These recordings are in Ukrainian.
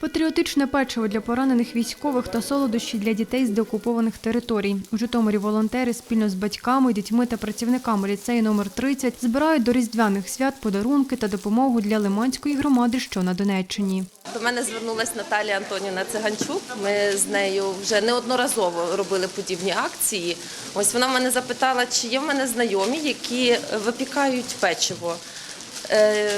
Патріотичне печиво для поранених військових та солодощі для дітей з деокупованих територій. У Житомирі волонтери спільно з батьками, дітьми та працівниками ліцею номер 30 збирають до різдвяних свят подарунки та допомогу для Лиманської громади, що на Донеччині. До мене звернулася Наталія Антонівна Циганчук. Ми з нею вже неодноразово робили подібні акції. Ось вона мене запитала, чи є в мене знайомі, які випікають печиво. Е,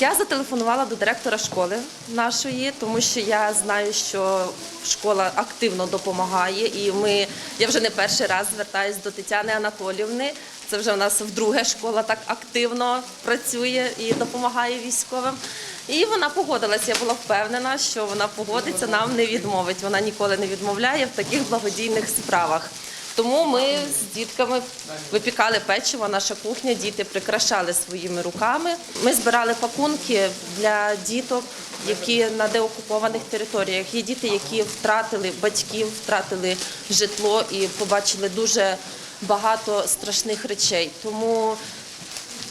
Я зателефонувала до директора школи нашої, тому що я знаю, що школа активно допомагає, і ми я вже не перший раз звертаюся до Тетяни Анатолівни. Це вже у нас вдруге школа так активно працює і допомагає військовим. І вона погодилася. Я була впевнена, що вона погодиться, нам не відмовить. Вона ніколи не відмовляє в таких благодійних справах. Тому ми з дітками випікали печиво, наша кухня, діти прикрашали своїми руками. Ми збирали пакунки для діток, які на деокупованих територіях. Є діти, які втратили батьків, втратили житло і побачили дуже багато страшних речей. Тому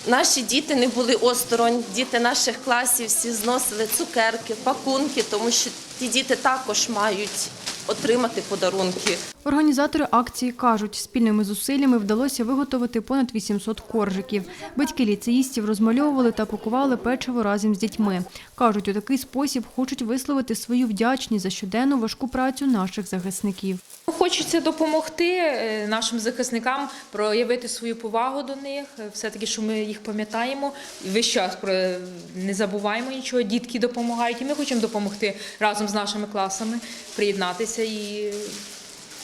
Наші діти не були осторонь, діти наших класів всі зносили цукерки, пакунки, тому що ті діти також мають отримати подарунки. Організатори акції кажуть, спільними зусиллями вдалося виготовити понад 800 коржиків. Батьки ліцеїстів розмальовували та пакували печиво разом з дітьми. Кажуть, у такий спосіб хочуть висловити свою вдячність за щоденну важку працю наших захисників. Хочеться допомогти е, нашим захисникам проявити свою повагу до них, е, все-таки, що ми їх пам'ятаємо весь час про не забуваємо нічого. Дітки допомагають, і ми хочемо допомогти разом з нашими класами приєднатися і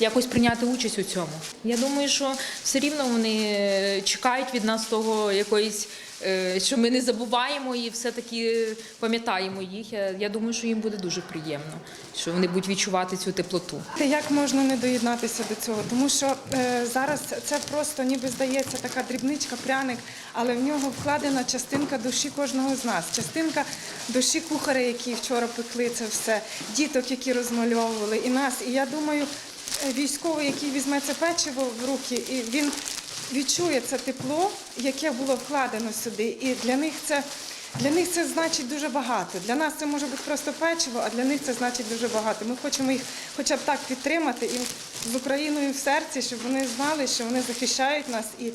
якось прийняти участь у цьому. Я думаю, що все рівно вони е, чекають від нас того якоїсь. е, Що ми не забуваємо і все-таки пам'ятаємо їх. Я, думаю, що їм буде дуже приємно, що вони будуть відчувати цю теплоту. Як можна не доєднатися до цього? Тому що е, зараз це просто ніби здається така дрібничка, пряник, але в нього вкладена частинка душі кожного з нас, частинка душі кухаря, які вчора пекли це все, діток, які розмальовували, і нас. І я думаю, військовий, який візьме це печиво в руки, і він відчує це тепло, яке було вкладено сюди. І для них це. Для них це значить дуже багато. Для нас це може бути просто печиво, а для них це значить дуже багато. Ми хочемо їх хоча б так підтримати і з Україною в серці, щоб вони знали, що вони захищають нас, і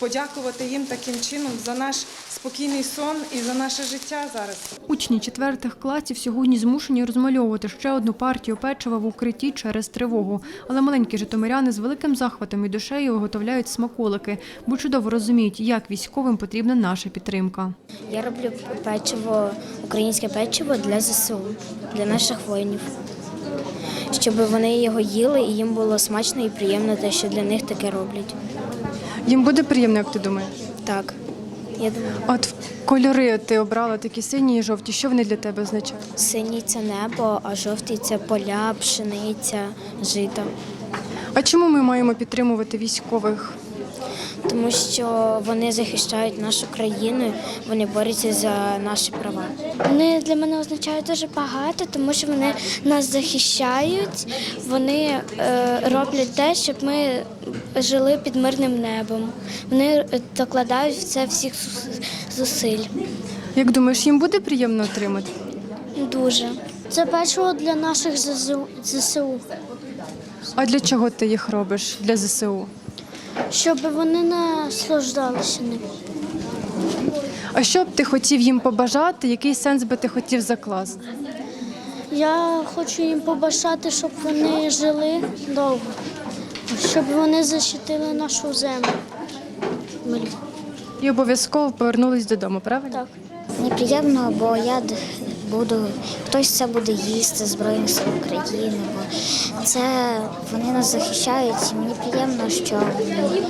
подякувати їм таким чином за наш спокійний сон і за наше життя зараз. Учні четвертих класів сьогодні змушені розмальовувати ще одну партію печива в укритті через тривогу. Але маленькі житомиряни з великим захватом і душею виготовляють смаколики, бо чудово розуміють, як військовим потрібна наша підтримка. Я роблю печиво, українське печиво для ЗСУ, для наших воїнів. Щоб вони його їли і їм було смачно і приємно те, що для них таке роблять. Їм буде приємно, як ти думаєш? Так, я думаю, От кольори ти обрала такі сині і жовті. Що вони для тебе означають? синій це небо, а жовтий це поля, пшениця, жито. А чому ми маємо підтримувати військових? Тому що вони захищають нашу країну, вони борються за наші права. Вони для мене означають дуже багато, тому що вони нас захищають, вони е, роблять те, щоб ми жили під мирним небом. Вони е, докладають в це всіх зусиль. Як думаєш, їм буде приємно отримати? Дуже. Це печиво для наших ЗСУ, А для чого ти їх робиш для ЗСУ? Щоб вони наслаждалися ним. А що б ти хотів їм побажати? Який сенс би ти хотів закласти? Я хочу їм побажати, щоб вони жили довго, щоб вони защитили нашу землю. І обов'язково повернулись додому, правильно? Так. Мені приємно, бо я буду, хтось це буде їсти Збройних сил України, бо це вони нас захищають. І мені приємно, що вони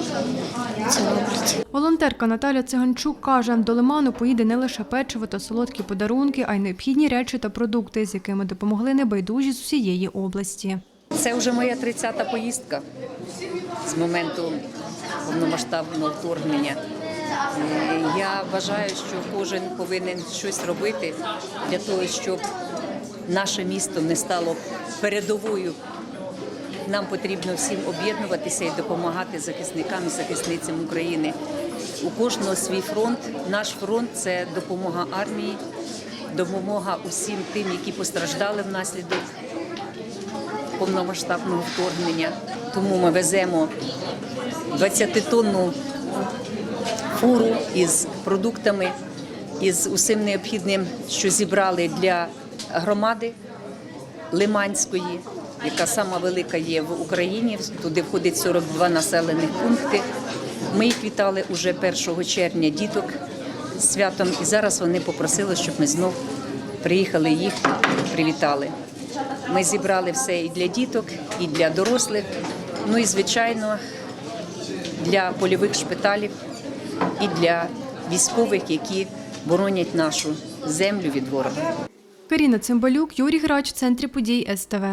це роблять. Волонтерка Наталя Циганчук каже, до Лиману поїде не лише печиво та солодкі подарунки, а й необхідні речі та продукти, з якими допомогли небайдужі з усієї області. Це вже моя 30-та поїздка з моменту повномасштабного вторгнення. Я вважаю, що кожен повинен щось робити для того, щоб наше місто не стало передовою. Нам потрібно всім об'єднуватися і допомагати захисникам і захисницям України. У кожного свій фронт. Наш фронт це допомога армії, допомога усім тим, які постраждали внаслідок повномасштабного вторгнення. Тому ми веземо 20-тонну фуру із продуктами, із усім необхідним, що зібрали для громади Лиманської, яка сама велика є в Україні. Туди входить 42 населених пункти. Ми їх вітали уже 1 червня діток святом, і зараз вони попросили, щоб ми знов приїхали їх привітали. Ми зібрали все і для діток, і для дорослих. Ну і звичайно для польових шпиталів і для військових, які боронять нашу землю від ворога. Каріна Цимбалюк, Юрій Грач, центрі подій СТВ.